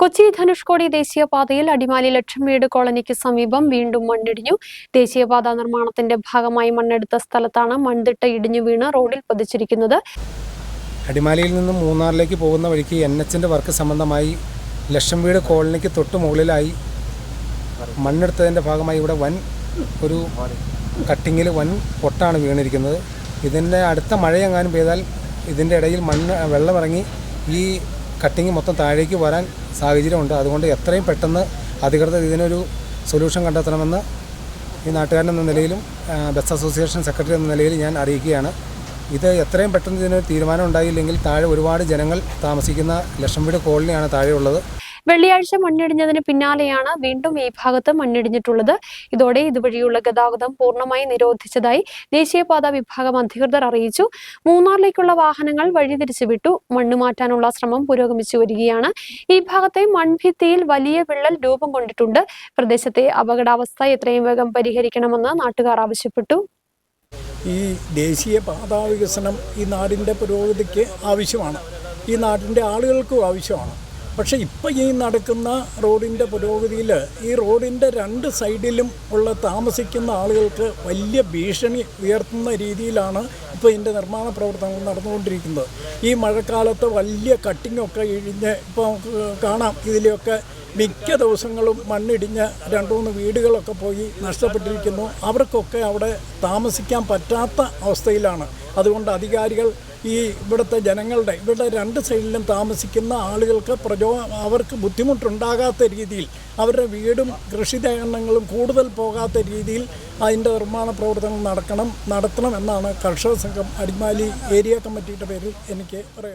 കൊച്ചി ധനുഷ്കോടി ദേശീയപാതയിൽ അടിമാലി ലക്ഷം വീട് കോളനിക്ക് സമീപം വീണ്ടും മണ്ണിടിഞ്ഞു. ദേശീയപാത നിർമ്മാണത്തിന്റെ ഭാഗമായി മണ്ണെടുത്ത സ്ഥലത്താണ് മൺതിട്ട ഇടിഞ്ഞു വീണ് റോഡിൽ പതിച്ചിരിക്കുന്നത്. അടിമാലിയിൽ നിന്ന് മൂന്നാറിലേക്ക് പോകുന്ന വഴിക്ക് എൻ എച്ചിന്റെ വർക്ക് സംബന്ധമായി ലക്ഷം വീട് കോളനിക്ക് തൊട്ട് മുകളിലായി മണ്ണെടുത്തതിന്റെ ഭാഗമായി ഇവിടെ വൻ ഒരു കട്ടിങ്ങിൽ വൻ പൊട്ടാണ് വീണിരിക്കുന്നത്. ഇതിന്റെ അടുത്ത മഴയെങ്ങാനും പെയ്താൽ ഇതിന്റെ ഇടയിൽ മണ്ണ് വെള്ളമിറങ്ങി ഈ കട്ടിങ് മൊത്തം താഴേക്ക് വരാൻ സാഹചര്യമുണ്ട്. അതുകൊണ്ട് എത്രയും പെട്ടെന്ന് അധികൃതർ ഇതിനൊരു സൊല്യൂഷൻ കണ്ടെത്തണമെന്ന് ഈ നാട്ടുകാരൻ എന്ന നിലയിലും ബസ് അസോസിയേഷൻ സെക്രട്ടറി എന്ന നിലയിൽ ഞാൻ അറിയിക്കുകയാണ്. ഇത് എത്രയും പെട്ടെന്ന് ഇതിനൊരു തീരുമാനം ഉണ്ടായില്ലെങ്കിൽ താഴെ ഒരുപാട് ജനങ്ങൾ താമസിക്കുന്ന ലക്ഷം വീട് കോളനിയാണ് താഴെയുള്ളത്. വെള്ളിയാഴ്ച മണ്ണിടിഞ്ഞതിന് പിന്നാലെയാണ് വീണ്ടും ഈ ഭാഗത്ത് മണ്ണിടിഞ്ഞിട്ടുള്ളത്. ഇതോടെ ഇതുവഴിയുള്ള ഗതാഗതം പൂർണമായി നിരോധിച്ചതായി ദേശീയപാത വിഭാഗം അധികൃതർ അറിയിച്ചു. മൂന്നാറിലേക്കുള്ള വാഹനങ്ങൾ വഴിതിരിച്ചു വിട്ടു മണ്ണ് മാറ്റാനുള്ള ശ്രമം പുരോഗമിച്ചു വരികയാണ്. ഈ ഭാഗത്തെ മൺഭിത്തിയിൽ വലിയ വിള്ളൽ രൂപം കൊണ്ടിട്ടുണ്ട്. പ്രദേശത്തെ അപകടാവസ്ഥ എത്രയും വേഗം പരിഹരിക്കണമെന്ന് നാട്ടുകാർ ആവശ്യപ്പെട്ടു. ഈ ദേശീയ പാതാ വികസനം ഈ നാടിന്റെ പുരോഗതിക്ക് ആവശ്യമാണ്. ഈ നാട്ടിന്റെ ആളുകൾക്കും ആവശ്യമാണ്. പക്ഷേ ഇപ്പം ഈ നടക്കുന്ന റോഡിന്റെ പുരോഗതിയിൽ ഈ റോഡിന്റെ രണ്ട് സൈഡിലും ഉള്ള താമസിക്കുന്ന ആളുകൾക്ക് വലിയ ഭീഷണി ഉയർത്തുന്ന രീതിയിലാണ് ഇപ്പോൾ ഇതിന്റെ നിർമ്മാണ പ്രവർത്തനങ്ങൾ നടന്നുകൊണ്ടിരിക്കുന്നത്. ഈ മഴക്കാലത്ത് വലിയ കട്ടിങ്ങൊക്കെ ഇഴിഞ്ഞ് ഇപ്പോൾ കാണാം. ഇതിലെയൊക്കെ മിക്ക ദിവസങ്ങളും മണ്ണിടിഞ്ഞ് രണ്ട് മൂന്ന് വീടുകളൊക്കെ പോയി നഷ്ടപ്പെട്ടിരിക്കുന്നു. അവർക്കൊക്കെ അവിടെ താമസിക്കാൻ പറ്റാത്ത അവസ്ഥയിലാണ്. അതുകൊണ്ട് അധികാരികൾ ഈ ഇവിടുത്തെ ജനങ്ങളുടെ ഇവിടെ രണ്ട് സൈഡിലും താമസിക്കുന്ന ആളുകൾക്ക് പ്രചോ അവർക്ക് ബുദ്ധിമുട്ടുണ്ടാകാത്ത രീതിയിൽ അവരുടെ വീടും കൃഷിതേണങ്ങളും കൂടുതൽ പോകാത്ത രീതിയിൽ അതിന്റെ നിർമ്മാണ പ്രവർത്തനം നടക്കണം നടത്തണം എന്നാണ് കർഷക സംഘം അടിമാലി ഏരിയ കമ്മിറ്റിയുടെ പേരിൽ എനിക്ക് പറയാം